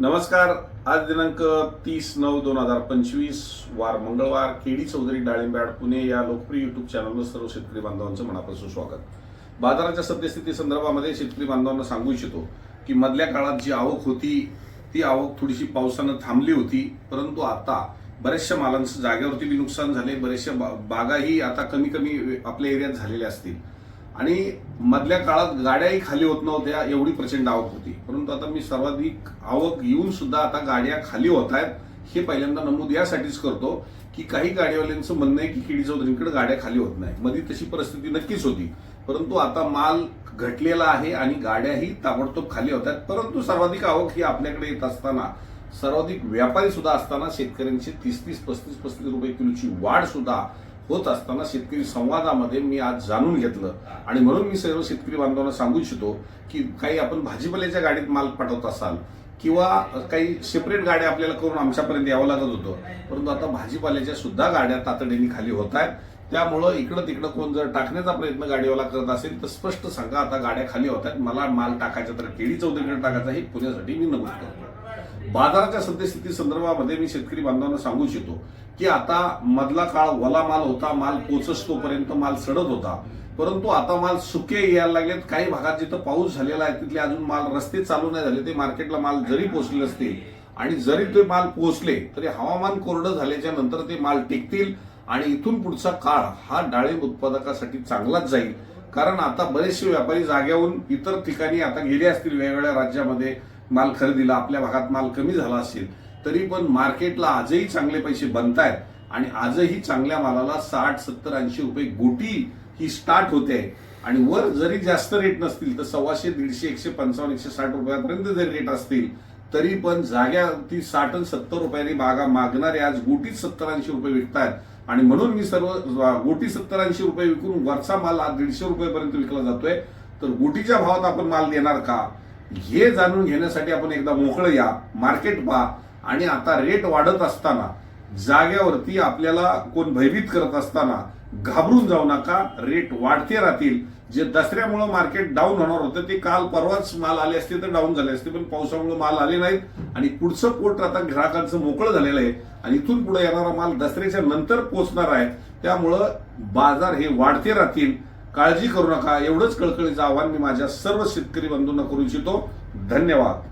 नमस्कार. आज दिनांक तीस नऊ दोन हजार पंचवीस वार मंगळवार. केडी चौधरी डाळिंब्याड पुणे या लोकप्रिय युट्यूब चॅनलवर सर्व शेतकरी बांधवांचं मनापासून स्वागत. बाजाराच्या सद्यस्थिती संदर्भामध्ये शेतकरी बांधवांना सांगू इच्छितो की मधल्या काळात जी आवक होती ती आवक थोडीशी पावसानं थांबली होती परंतु आता बऱ्याचशा मालांचं जागेवरती बी नुकसान झाले. बरेचशा बागाही आता कमी कमी आपल्या एरियात झालेल्या असतील. आणि मधल्या काळात गाड्याही खाली होत नव्हत्या एवढी प्रचंड आवक होती. परंतु आता मी सर्वाधिक आवक येऊन सुद्धा आता गाड्या खाली होत आहेत हे पहिल्यांदा नमूद यासाठीच करतो की काही गाडीवाल्यांचं म्हणणं आहे की किडी चौधरींकडे गाड्या खाली होत नाही. मध्ये तशी परिस्थिती नक्कीच होती. परंतु आता माल घटलेला आहे आणि गाड्याही ताबडतोब खाली होत आहेत. परंतु सर्वाधिक आवक ही आपल्याकडे येत असताना सर्वाधिक व्यापारी सुद्धा असताना शेतकऱ्यांची तीस तीस पस्तीस पस्तीस रुपये किलोची वाढ सुद्धा होत असताना शेतकरी संवादामध्ये मी आज जाणून घेतलं. आणि म्हणून मी सर्व शेतकरी बांधवांना सांगू इच्छितो की काही आपण भाजीपाल्याच्या गाडीत माल पाठवत असाल किंवा काही सेपरेट गाड्या आपल्याला करून आमच्यापर्यंत यावं लागत होतं परंतु आता भाजीपाल्याच्या सुद्धा गाड्या तातडीने खाली होत आहेत. त्यामुळं इकडं तिकडं कोण जर टाकण्याचा प्रयत्न गाडीवाला करत असेल तर स्पष्ट सांगा आता गाड्या खाली होत आहेत. मला माल टाकायचा तर केळी चौधरीकडे टाकायचा हे पुण्यासाठी मी नमूद करतो. बाजाराच्या सद्यस्थिती संदर्भामध्ये मी शेतकरी बांधवांना सांगू इच्छितो की आता मधला काळ वला माल होता माल पोचसतोपर्यंत माल सडत होता. परंतु आता माल सुके यायला लागलेत. काही भागात जिथं पाऊस झालेला आहे तिथले अजून माल रस्ते चालू नाही झाले. ते मार्केटला माल जरी पोहोचले असतील आणि जरी ते माल पोहोचले तरी हवामान कोरडं झाल्याच्यानंतर ते माल टिकतील आणि इथून पुढचा काळ हा डाळिंब उत्पादकासाठी चांगलाच जाईल. कारण आता बरेचसे व्यापारी जाग्याहून इतर ठिकाणी आता गेले असतील वेगवेगळ्या राज्यामध्ये. माल खरेदीला आपल्या भागात माल कमी झाला असेल तरी पण मार्केटला आजही चांगले पैसे बनतायत आणि आजही चांगल्या मालाला साठ सत्तर ऐंशी रुपये गोटी ही स्टार्ट होते. आणि वर जरी जास्त रेट नसतील तर सव्वाशे दीडशे एकशे पंचावन्न एकशे साठ रुपयापर्यंत जरी रेट असतील तरी पण जाग्या ती साठ आणि सत्तर रुपयांनी बागा मागणारे आज गोटी सत्तर ऐंशी रुपये विकतायत. आणि म्हणून मी सर्व गोटी सत्तर ऐंशी रुपये विकून वरचा माल आज दीडशे रुपयेपर्यंत विकला जातोय. तर गोटीच्या भावात आपण माल देणार का? हे जाणून घेण्यासाठी आपण एकदा मोकळं या मार्केट पहा. आणि आता रेट वाढत असताना जाग्यावरती आपल्याला कोण भयभीत करत असताना घाबरून जाऊ नका. रेट वाढते राहतील. जे दसऱ्यामुळं मार्केट डाऊन होणार होतं ते काल परवाच माल आले असते तर डाऊन झाले असते. पण पावसामुळे माल आले नाहीत. आणि पुढचं पोट आता ग्राहकांचं मोकळं झालेलं आहे. आणि इथून पुढे येणारा माल दसऱ्याच्या नंतर पोचणार आहे. त्यामुळं बाजार हे वाढते राहतील. काळजी करू नका. एवढंच कळकळीचं आव्हान मी माझ्या सर्व शेतकरी बंधूंना करू इच्छितो. धन्यवाद.